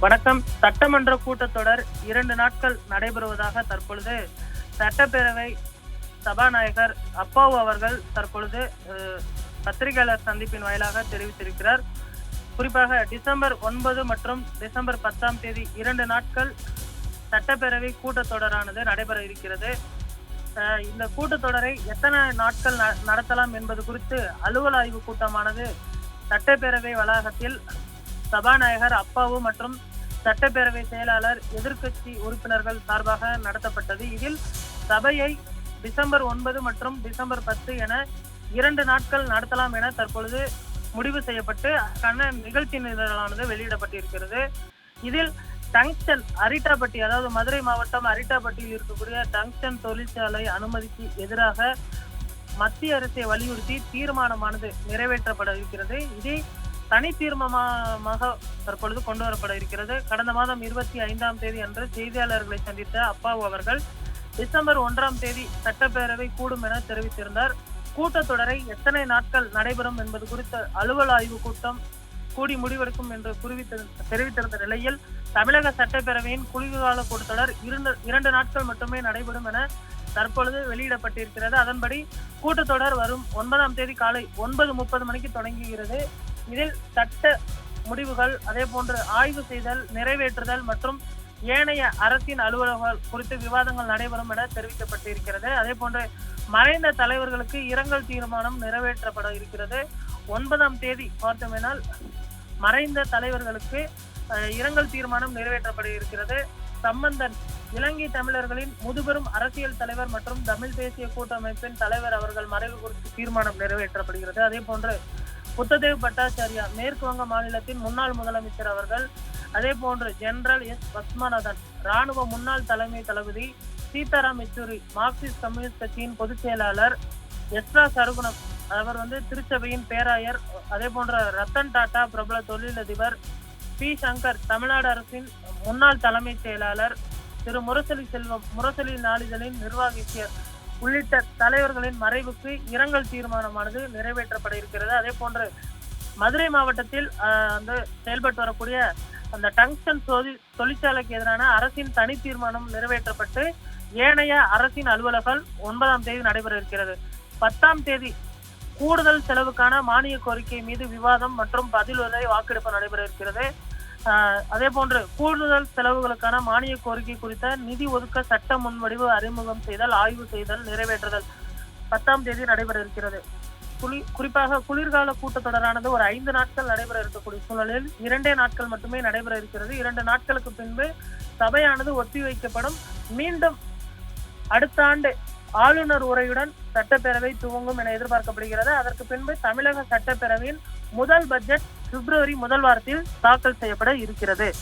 வணக்கம். சட்டமன்ற கூட்டத்தொடர் இரண்டு நாட்கள் நடைபெறுவதாக தற்பொழுது சட்டப்பேரவை சபாநாயகர் அப்பாவு அவர்கள் தற்பொழுது பத்திரிகையாளர் சந்திப்பின் வாயிலாக தெரிவித்திருக்கிறார். குறிப்பாக டிசம்பர் ஒன்பது மற்றும் டிசம்பர் பத்தாம் தேதி இரண்டு நாட்கள் சட்டப்பேரவை கூட்டத்தொடரானது நடைபெற இருக்கிறது. இந்த கூட்டத்தொடரை எத்தனை நாட்கள் ந- நடத்தலாம் என்பது குறித்து அலுவல் ஆய்வு கூட்டமானது சட்டப்பேரவை வளாகத்தில் சபாநாயகர் அப்பாவு மற்றும் சட்டப்பேரவை செயலாளர் எதிர்க்கட்சி உறுப்பினர்கள் சார்பாக நடத்தப்பட்டது. இதில் சபையை டிசம்பர் ஒன்பது மற்றும் டிசம்பர் பத்து என இரண்டு நாட்கள் நடத்தலாம் என தற்பொழுது முடிவு செய்யப்பட்டு அதற்கான நிகழ்ச்சி நிரலானது வெளியிடப்பட்டிருக்கிறது. இதில் டங்ஸ்டன் அரிட்டாப்பட்டி அதாவது மதுரை மாவட்டம் அரிட்டாப்பட்டியில் இருக்கக்கூடிய டங்ஸ்டன் தொழிற்சாலை அனுமதிக்கு எதிராக மத்திய அரசை வலியுறுத்தி தீர்மானமானது நிறைவேற்றப்பட இருக்கிறது. இதை தனி தீர்மானமாக தற்பொழுது கொண்டு வரப்பட இருக்கிறது. கடந்த மாதம் இருபத்தி ஐந்தாம் தேதி அன்று செய்தியாளர்களை சந்தித்த அப்பாவு அவர்கள் டிசம்பர் ஒன்றாம் தேதி சட்டப்பேரவை கூடும் என தெரிவித்திருந்தார். கூட்டத்தொடரை எத்தனை நாட்கள் நடைபெறும் என்பது குறித்த அலுவல் ஆய்வு கூட்டம் கூடி முடிவெடுக்கும் என்று குறிவித்த தெரிவித்திருந்த நிலையில் தமிழக சட்டப்பேரவையின் குளிர்கால கூட்டத்தொடர் இரண்டு இரண்டு நாட்கள் மட்டுமே நடைபெறும் என தற்பொழுது வெளியிடப்பட்டிருக்கிறது. அதன்படி கூட்டத்தொடர் வரும் ஒன்பதாம் தேதி காலை ஒன்பது முப்பது மணிக்கு தொடங்குகிறது. இதில் சட்ட முடிவுகள் அதே போன்று ஆய்வு செய்தல் நிறைவேற்றுதல் மற்றும் ஏனைய அரசின் அலுவலகங்கள் குறித்து விவாதங்கள் நடைபெறும் என தெரிவிக்கப்பட்டிருக்கிறது. அதே போன்று மறைந்த தலைவர்களுக்கு இரங்கல் தீர்மானம் நிறைவேற்றப்பட இருக்கிறது. ஒன்பதாம் தேதி பார்த்தோமேனால் மறைந்த தலைவர்களுக்கு இரங்கல் தீர்மானம் நிறைவேற்றப்பட இருக்கிறது. சம்பந்தன் இலங்கை தமிழர்களின் முதுபெரும் அரசியல் தலைவர் மற்றும் தமிழ் தேசிய கூட்டமைப்பின் தலைவர் அவர்கள் மறைவு குறித்து தீர்மானம் நிறைவேற்றப்படுகிறது. அதே போன்று புத்ததேவ் பட்டாச்சாரியா மேற்கு வங்க மாநிலத்தின் முன்னாள் முதலமைச்சர் அவர்கள் அதே போன்று ஜெனரல் எஸ். பத்மநாதன் ராணுவ முன்னாள் தலைமை தளபதி சீதாராம் யெச்சூரி மார்க்சிஸ்ட் கம்யூனிஸ்ட் கட்சியின் பொதுச் செயலாளர் எஸ்ரா சருகுணம் அவர் வந்து திருச்சபையின் பேராயர் அதே போன்ற ரத்தன் டாடா பிரபல தொழிலதிபர் பி. சங்கர் தமிழ்நாடு அரசின் முன்னாள் தலைமைச் செயலாளர் திரு. முரசொலி செல்வம் முரசொலி நாளிதழின் நிர்வாகிசியர் உள்ளிட்ட தலைவர்களின் மறைவுக்கு இரங்கல் தீர்மானமானது நிறைவேற்றப்பட இருக்கிறது. அதே போன்று மதுரை மாவட்டத்தில் வந்து செயல்பட்டு வரக்கூடிய அந்த டங்ஸ்டன் தொழில் தொழிற்சாலைக்கு எதிரான அரசின் தனி தீர்மானம் நிறைவேற்றப்பட்டு ஏனைய அரசின் அலுவலர்கள் ஒன்பதாம் தேதி நடைபெற இருக்கிறது. பத்தாம் தேதி கூடுதல் செலவுக்கான மானிய கோரிக்கை மீது விவாதம் மற்றும் பதிலுரை வாக்கெடுப்பு நடைபெற இருக்கிறது. அதே போன்று கூடுதல் செலவுகளுக்கான மானிய கோரிக்கை குறித்த நிதி ஒதுக்க சட்ட முன்வடிவு அறிமுகம் செய்தல் ஆய்வு செய்தல் நிறைவேற்றுதல் பத்தாம் தேதி நடைபெற இருக்கிறது குளி குறிப்பாக குளிர்கால கூட்டத்தொடரானது ஒரு ஐந்து நாட்கள் நடைபெற இருக்கக்கூடிய சூழலில் இரண்டே நாட்கள் மட்டுமே நடைபெற இருக்கிறது. இரண்டு நாட்களுக்கு பின்பு சபையானது ஒத்திவைக்கப்படும். மீண்டும் அடுத்த ஆண்டு ஆளுநர் உரையுடன் சட்டப்பேரவை துவங்கும் என எதிர்பார்க்கப்படுகிறது. அதற்கு பின்பு தமிழக சட்டப்பேரவையின் முதல் பட்ஜெட் பிப்ரவரி முதல் வாரத்தில் தாக்கல் செய்யப்பட இருக்கிறது.